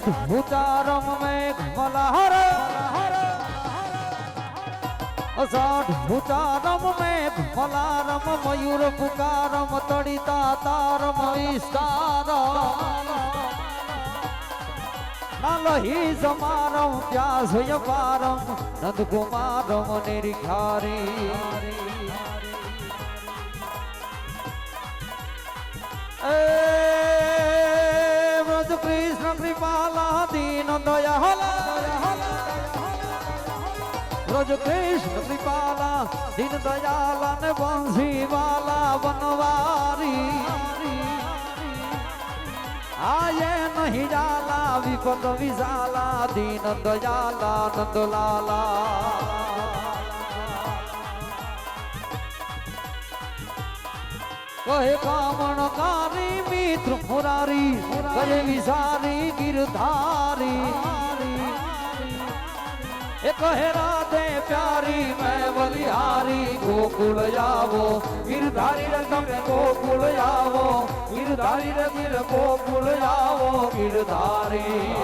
અષાઢ ભૂતારમ મેઘ મલહર. અષાઢ ભૂતારમ મેઘ મલારમ મયુર પુકારમ તડિતા તારમ વિસ્તાર નલહી સમારમ વ્યાસય પારમ નંદકુમારમ નિરિખારી દીન દયાલા વ્રજ કૃષ્ણ કૃપાલા દીન દયાલા ને બંસી વાલા વનવારી આયે નહીં જાલા વિપદ વિશાલા દીન દયાલા નંદલાલા કહે કામણ કારી મિત્ર મુરારી કહે વિસારી ગિરધારી. એ કહે રાધે પ્યારી, મેં બલિહારી ગોકુળ આવો. ગિરધારી રે તમે ગોકુળ આવો. ગિરધારી રે ગિર ગોકુળ આવો. ગિરધારી.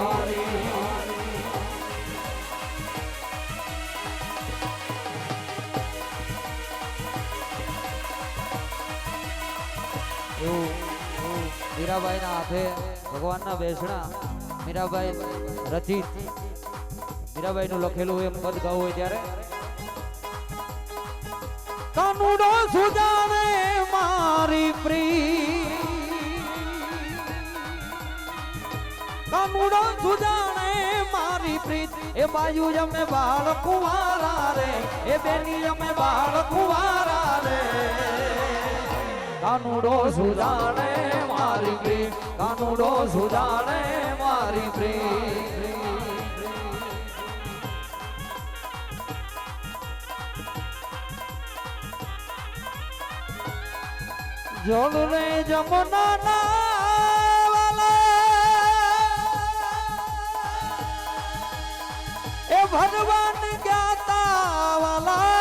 Oh. મીરાબાઈના હાથે ભગવાનના બેસણા, મીરાબાઈ રચિત. મીરાબાઈનું લખેલું એમ પદ ગાવું હોય ત્યારે. તનુડો સુજાને મારી પ્રી તનુડો સુજાને મારી પ્રીત. એ બાજુ અમે બાળ કુવારા રે, એ બેની અમે બાળ કુવારા રે. કાનુડો સુજાણે મારી પ્રીત કાનુડો સુજાણે મારી પ્રીત જળ રે જમના નાવાલા એ ભગવાન જ્ઞાતા વાલા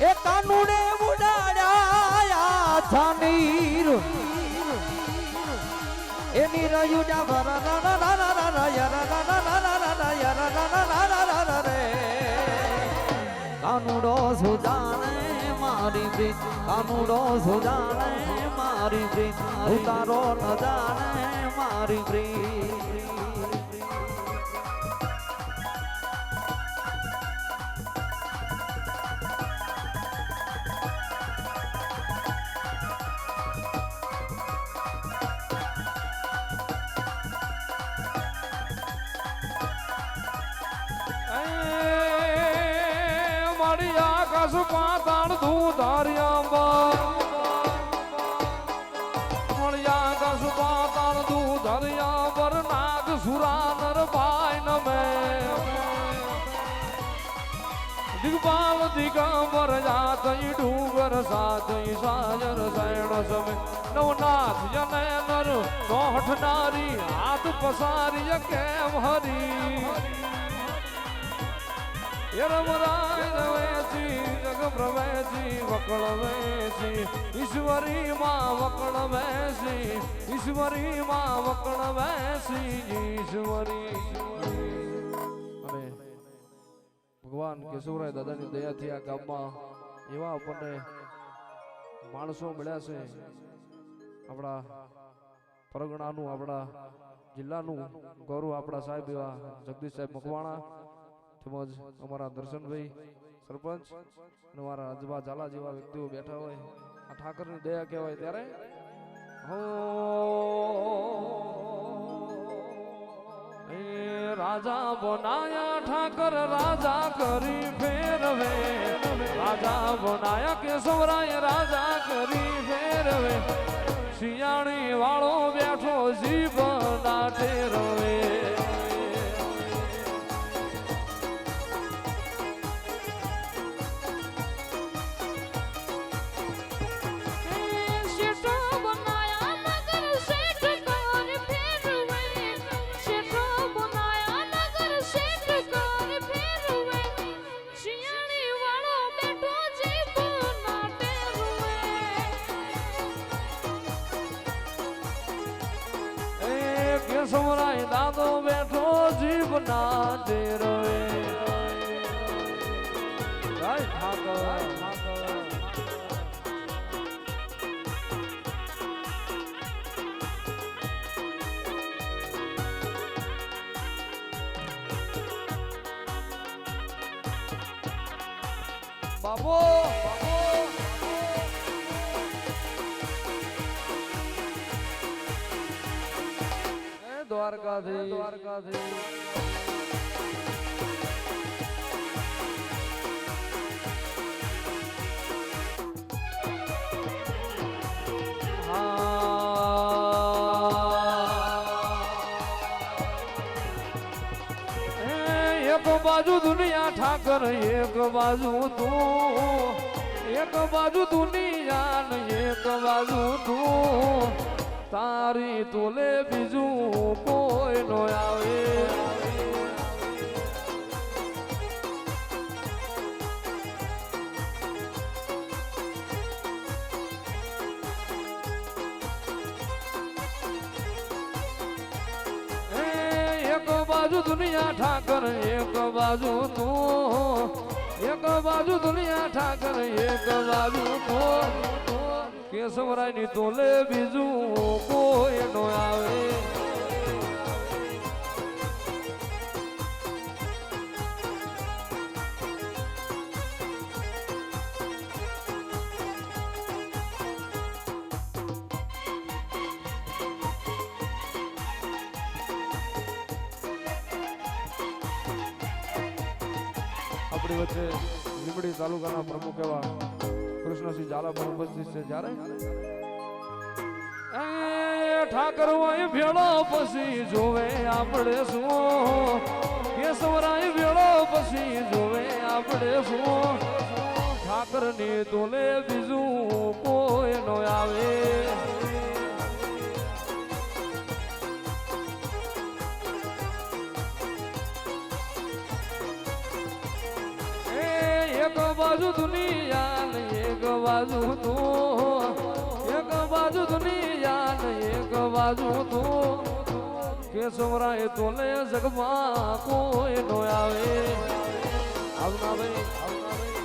એ કાનુડે ઉડાડ્યા છાનીર ના ના ના ના ના ર ર ના ના ના ના ના ર ર ના ના ના ના ના ના રે કાનુડો સુદાને મારી પ્રીત કાનુડો સુજાણે મારી પ્રીત ઉતારો ન જાણે મારી પ્રીત આકાશ પાતાળ તું ધાર્યા મારી આકાશ પાતાળ તું ધર્યા પર નાગ સુરાનર ભાઈ નમે દિગ્પાલ દિગંબર જાત ડુંગર સાત સાજર સૈણ સમે નવનાથ જને નર નોઠ નારી હાથ પસારી કેમ હરી યરમરાય વેચી જગ પ્રવેશી વકળ વેચી ઈશ્વરી માં વકળ વેસી ઈશ્વરી માં વકળ વેસી ઈશ્વરી અને ભગવાન કેશવરાય દાદાની દયાથી આ ગામમાં એવા આપણને માણસો મળ્યા છે આપણા પરગણાનું આપણા જિલ્લાનું ગૌરવ આપણા સાહેબ એવા જગદીશ સાહેબ મકવાણા તેમજ અમારા દર્શનભાઈ, સરપંચ અને મારા અજબા ઝાલા જેવા વ્યક્તિઓ બેઠા હોય. આ ઠાકરની દયા કહેવાય ત્યારે, હો રાજા બનાયા ઠાકર, રાજા કરી ફેરવે. રાજા બનાયા કેશવરાય, રાજા કરી ફેરવે. શિયાળી વાળો બેઠો જીવ દાટે કેશવરાય દાદો બેઠો જીવના ડેરવે જય ઠાકર. બાબો બાબો દ્વારકાથી દ્વારકાથી હા એ એક બાજુ દુનિયા ઠાકર એક બાજુ તું એક બાજુ દુનિયા ને એક બાજુ તું તારી તોલે બીજું કોઈ બાજુ દુનિયા ઠાકર, એક બાજુ તું. એક બાજુ દુનિયા ઠાકર, એક બાજુ તું. કેશવરાયની તોલે બીજું કોઈ નો આપણી વચ્ચે લીંબડી તાલુકાના પ્રમુખ એવા કૃષ્ણસિંહ ઝાલા પણ ઉપસ્થિત છે. જ્યારે ઠાકર હોય ભેળો પછી જોવે આપણે શું? કેશવરાય ભેળો પછી જોવે આપણે શું? ઠાકરની તોલે બીજું કોઈ નો આવે. બાજુ દુનિયા ને એક બાજુ તું એક બાજુ દુનિયા ને એક બાજુ તું કેશવરાય તોલે જગમાં કોઈ નો આવે. આવના ભાઈ આવના ભાઈ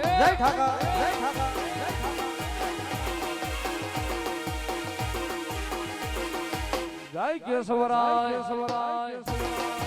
જય ઠાકર જય ઠાકર જય કેશવરાય કેશવરાય